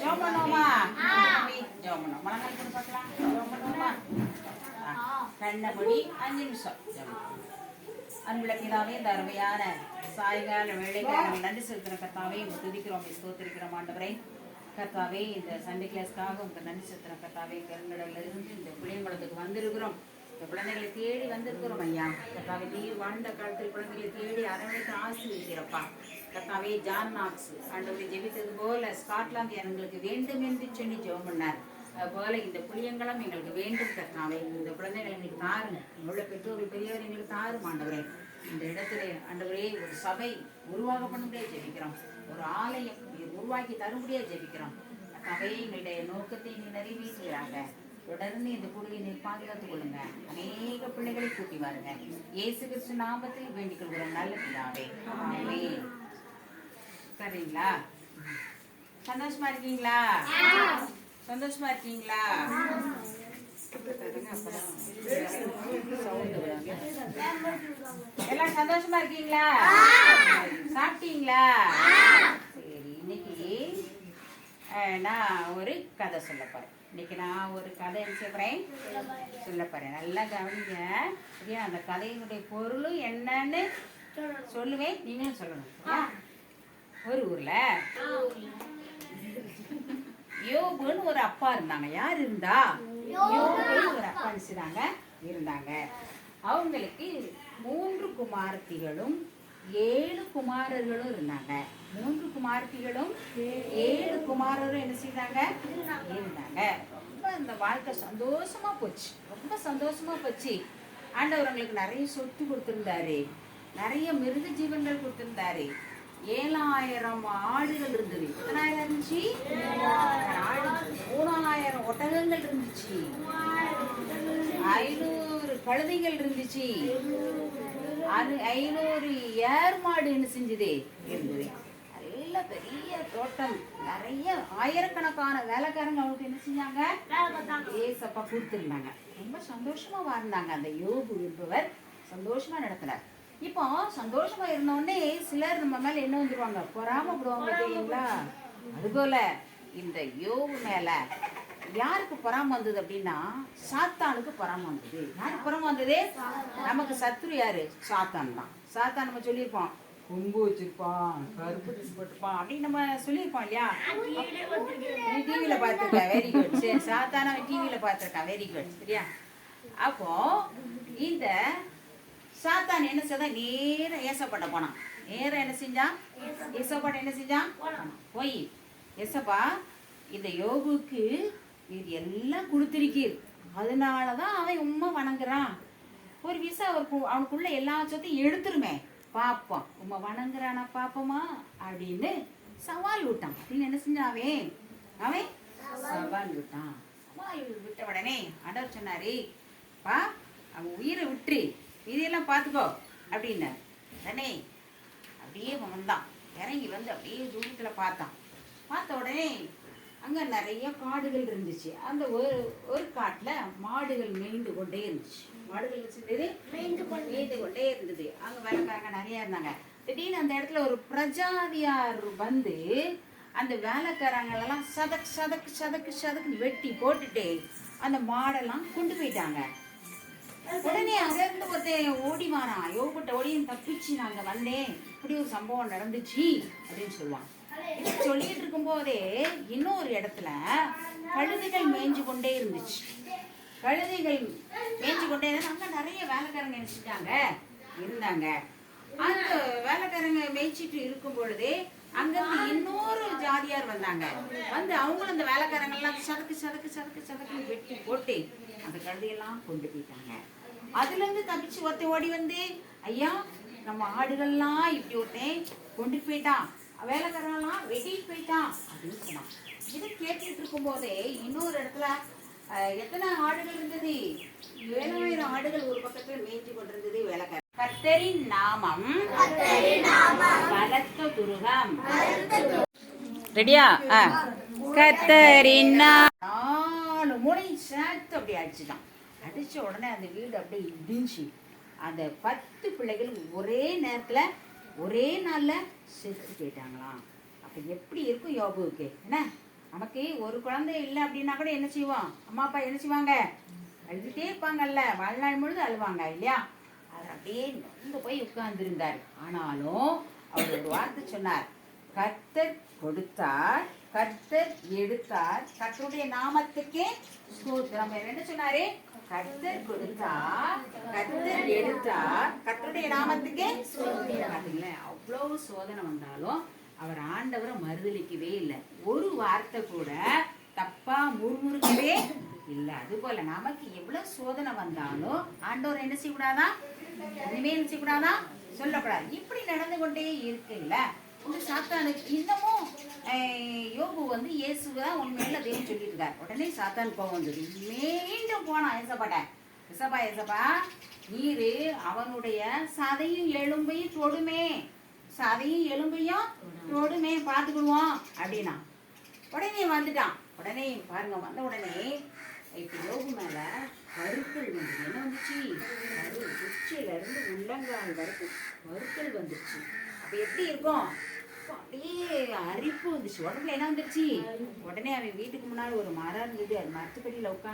ஜோம் பண்ணுவோமா ஜோம் பண்ணுவோம் போட்டு பார்க்கலாம் ஜோம் பண்ணுவோமா அஞ்சு நிமிஷம். அன்புள்ள பிதாவே இந்த அருமையான சாயங்கால வேலைக்கு நன்றி செலுத்தின கத்தாவே உங்க துதிக்கிறோம் உங்க ஸ்தோத்திரிக்கிறோம் கத்தாவே இந்த சண்டே கிளாஸ்க்காக உங்க நன்றி செலுத்தின கத்தாவே பெருங்கடல்ல இருந்து இந்த பிள்ளைங்களுக்கு வந்திருக்கிறோம். இந்த குழந்தைகளை தேடி வந்திருக்கிறோம் ஐயா. கத்தாவை நீர் வாழ்ந்த காலத்தில் குழந்தைகளை தேடி அரவணைத்து ஆசிரியப்பா கத்தாவே ஜான் நாக்ஸ் ஆண்டவரை ஜெபித்தது போல ஸ்காட்லாந்து எங்களுக்கு வேண்டும் என்று சொல்லி ஜெபம் பண்ணார். அதுபோல இந்த புளியங்களும் எங்களுக்கு வேண்டும் கத்தாவே இந்த குழந்தைகள் எங்களுக்கு தாருங்க எங்களுடைய பெற்றோர்கள் பெரியவர் எங்களுக்கு தாரும் ஆண்டவரே. இந்த இடத்துல ஆண்டவரே ஒரு சபை உருவாக பண்ணும்படியா ஜெபிக்கிறோம். ஒரு ஆலயம் உருவாக்கி தரும்படியா ஜெபிக்கிறோம். கத்தாவே எங்களுடைய நோக்கத்தை நீ நிறைவேற்றுகிறாங்க தொடர்ந்து இந்த குழுவை நீர் பாதுகாத்துக் கொள்ளுங்க. அநேக பிள்ளைகளை கூட்டி வாருங்க. இயேசு கிறிஸ்து நாமத்தில் வேண்டிக் கொள்கிறோம். நல்ல பிதாவே. சரிங்களா உட்காருங்களா சந்தோஷமா இருக்கீங்களா? சந்தோஷமா இருக்கீங்களா? எல்லாம் சந்தோஷமா இருக்கீங்களா? சாப்பிட்டீங்களா? சரி இன்னைக்கு நான் ஒரு கதை சொல்ல போறேன். இன்னைக்கு நான் ஒரு கதை என்ன செய்ய போறேன்? சொல்ல போறேன். நல்லா கவனிங்க. சரியா? அந்த கதையினுடைய பொருளும் என்னன்னு சொல்லுவேன். நீங்களும் சொல்லணும். ஒரு ஊர்ல? யோபுன்னு ஒரு அப்பா இருந்தாங்க. யார் இருந்தா? யோபுன்னு ஒரு அப்பா நினைச்சாங்க இருந்தாங்க. அவங்களுக்கு மூன்று குமாரத்திகளும் ஏழு குமாரர்களும் இருந்தாங்க. மூன்று குமாரத்திகளும் ஏழு குமாரரும் என்ன செய்தாங்க? இருந்தாங்க. ரொம்ப அந்த வாழ்க்கை சந்தோஷமா போச்சு. ரொம்ப சந்தோஷமா போச்சு. ஆண்டவர் அவங்களுக்கு நிறைய சொத்து கொடுத்துருந்தாரு. நிறைய மிருக ஜீவன்கள் கொடுத்துருந்தாரு. ஏழாயிரம் ஆடுகள் இருந்தது. எத்தனாயிரம் இருந்துச்சு? ஆடு மூணாயிரம் ஒட்டகங்கள் இருந்துச்சு. ஐநூறு கழுதைகள் இருந்துச்சு. அது ஐநூறு ஏர் மாடு என்ன செஞ்சது? இருந்தது. நல்ல பெரிய தோட்டம். நிறைய ஆயிரக்கணக்கான வேலைக்காரங்க அவங்களுக்கு என்ன செஞ்சாங்க? ஏசப்பா கொடுத்துருந்தாங்க. ரொம்ப சந்தோஷமா வாழ்ந்தாங்க அந்த யோபு என்பவர். சந்தோஷமா நடத்தினார் இப்போ சந்தோஷமா இருந்தோடனே சிலர் நம்ம மேல என்ன வந்துருவாங்க? பொறாமப்படுவாங்க தெரியுங்களா? அதுபோல இந்த யோபு மேல யாருக்கு பொறாம வந்தது அப்படின்னா சாத்தானுக்கு பொறாம வந்தது. யாருக்கு பொறாம வந்தது? நமக்கு சத்ரு யாரு? சாத்தான் தான். சாத்தான் நம்ம சொல்லியிருப்போம். கொம்பு வச்சிருப்பான் கருப்பு போட்டுப்பான் அப்படின்னு நம்ம சொல்லியிருப்போம் இல்லையா? நீ டிவியில பார்த்துருக்க வெரி குட் சரி சாத்தான? டிவியில பார்த்துருக்கான் வெரி குட் சரியா? அப்போ இந்த சாத்தான் என்ன செய்தான் நேர ஏசப்பட்ட போனான். நேரம் என்ன செஞ்சான் ஏசப்பாட்ட என்ன செஞ்சான் போய். ஏசப்பா இந்த யோகுக்கு இது எல்லாம் கொடுத்துருக்கிது அதனால தான் அவன் உண்மை வணங்குறான். ஒரு விசா அவருக்கு அவனுக்குள்ள எல்லா சொத்தையும் எடுத்துருமே. பாப்போம். உண்மை வணங்குறானா பாப்போமா? அப்படின்னு சவால் விட்டான். அப்படின்னு என்ன செஞ்சான் அவன்? அவன் சவால் விட்டான். சவால் விட்ட உடனே அடர் சொன்னாரு பா அவன் உயிரை விட்டு இதெல்லாம் பார்த்துக்கோ அப்படின்னாரு. உடனே அப்படியே வந்தான். இறங்கி வந்து அப்படியே தூரத்தில் பார்த்தான். பார்த்த உடனே அங்கே நிறைய காடுகள் இருந்துச்சு. அந்த ஒரு ஒரு காட்டில் மாடுகள் மேய்ந்து கொண்டே இருந்துச்சு. மாடுகள் வச்சிருந்தது மேய்ந்து மேய்ந்து கொண்டே இருந்தது. அங்கே வேலைக்காரங்க நிறைய இருந்தாங்க. திடீர்னு அந்த இடத்துல ஒரு பிரஜாதியார் வந்து அந்த வேலைக்காரங்களெல்லாம் சதக் சதக் சதக்கு சதக்குன்னு வெட்டி போட்டுட்டு அந்த மாடெல்லாம் கொண்டு போயிட்டாங்க. உடனே அங்கிருந்து ஒருத்தன் ஓடி வாரான். யோகப்பட்ட ஓடியும் தப்பிச்சு நாங்க வந்தேன். இப்படி ஒரு சம்பவம் நடந்துச்சு அப்படின்னு சொல்லுவான். சொல்லிட்டு இருக்கும் போதே இன்னொரு இடத்துல கழுதைகள் மேய்ஞ்சு கொண்டே இருந்துச்சு. கழுதைகள் மேய்ஞ்சு கொண்டே இருந்து அங்க நிறைய வேலைக்காரங்க நினைச்சிட்டாங்க இருந்தாங்க. அந்த வேலைக்காரங்க மேய்ச்சிட்டு இருக்கும் பொழுதே அங்கிருந்து இன்னொரு ஜாதியார் வந்தாங்க. வந்து அவங்களும் அந்த வேலைக்காரங்க எல்லாம் சதக்கு சதக்கு சதக்கு சதக்கு வெட்டி போட்டு அந்த கழுதையெல்லாம் கொண்டு போயிட்டாங்க. அதுல இருந்து தப்பிச்சு ஒருத்தன் ஓடி வந்து ஐயா நம்ம ஆடுகள்லாம் இப்படி ஒருத்தன் கொண்டு போயிட்டான் வேலைக்காரங்களாம் வெட்டிட்டு போயிட்டான் அப்படின்னு சொன்னான். இதை கேட்டுட்டு இருக்கும் போதே இன்னொரு இடத்துல எத்தனை ஆடுகள் இருந்தது? ஏழாயிரம் ஆடுகள் ஒரு பக்கத்துல மேய்ச்சி கொண்டிருந்தது வேலைக்காரன். கர்த்தரின் நாமம். பலத்த துருகம். ரெடியா கர்த்தரின் நா- நாலு மூளையும் சேர்த்து அப்படி அடிச்சுட்டான். அடித்த உடனே அந்த வீடு அப்படியே இடிஞ்சு. அந்த பத்து பிள்ளைகள் ஒரே நேரத்தில் ஒரே நாளில் செத்து போயிட்டாங்களாம். அப்போ எப்படி இருக்கும் யோபுவுக்கு? என்ன? நமக்கு ஒரு குழந்தை இல்லை அப்படின்னா கூட என்ன செய்வோம்? அம்மா அப்பா என்ன செய்வாங்க? அழுதுகிட்டே இருப்பாங்கல்ல. வாழ்நாள் முழுது அழுவாங்க இல்லையா? அவர் அப்படியே நொந்து போய் உட்கார்ந்துருந்தார். ஆனாலும் அவர் ஒரு வார்த்தை சொன்னார். கத்தர் கொடுத்தார் கர்த்தர் எடுத்தார். கர்த்தருடைய நாமத்துக்கே ஸ்தோத்திரம். என்ன சொன்னாரு? கர்த்தர் கொடுத்தார். கர்த்தர் எடுத்தார். கர்த்தருடைய நாமத்துக்கே பாத்தீங்களேன் அவ்வளவு சோதனை வந்தாலும் அவர் ஆண்டவரை மறுதலிக்கவே இல்லை. ஒரு வார்த்தை கூட தப்பா முறுமுறுக்கவே இல்லை. அது போல நமக்கு எவ்வளவு சோதனை வந்தாலும் ஆண்டவர் என்ன செய்யக்கூடாதான் இனிமே என்ன செய்யக்கூடாதான் சொல்லக்கூடாது. இப்படி நடந்து கொண்டே இருக்குல்ல இந்த சாத்தானுக்கு இன்னமும் வந்து தான் உண்மையில தேவன் சொல்லியிருக்கார். உடனே சாத்தான் கோவம் வந்தது. மீண்டும் போனான் ஏசப்பாட்ட ஏசப்பா ஏசப்பா நீரு அவனுடைய சதையும் எலும்பையும் தொடுமே. சதையும் எலும்பையும் தொடுமே. பார்த்துக்கிடுவோம் அப்படின்னா. உடனே வந்துட்டான். உடனே பாருங்க வந்த உடனே இப்ப யோகு மேல கருக்கள் வந்து என்ன வந்துச்சு? கரு உச்சியில இருந்து உள்ளங்கால் வரைக்கும் கருக்கள் வந்துருச்சு. அப்ப எப்படி இருக்கும்? அப்படியே அரிப்பு வந்துச்சு. உடம்புல என்ன வந்துருச்சு? உடனே அவன் வீட்டுக்கு முன்னாடி ஒரு மரம் இருந்தது. அது மரத்துக்கடியில உட்காந்து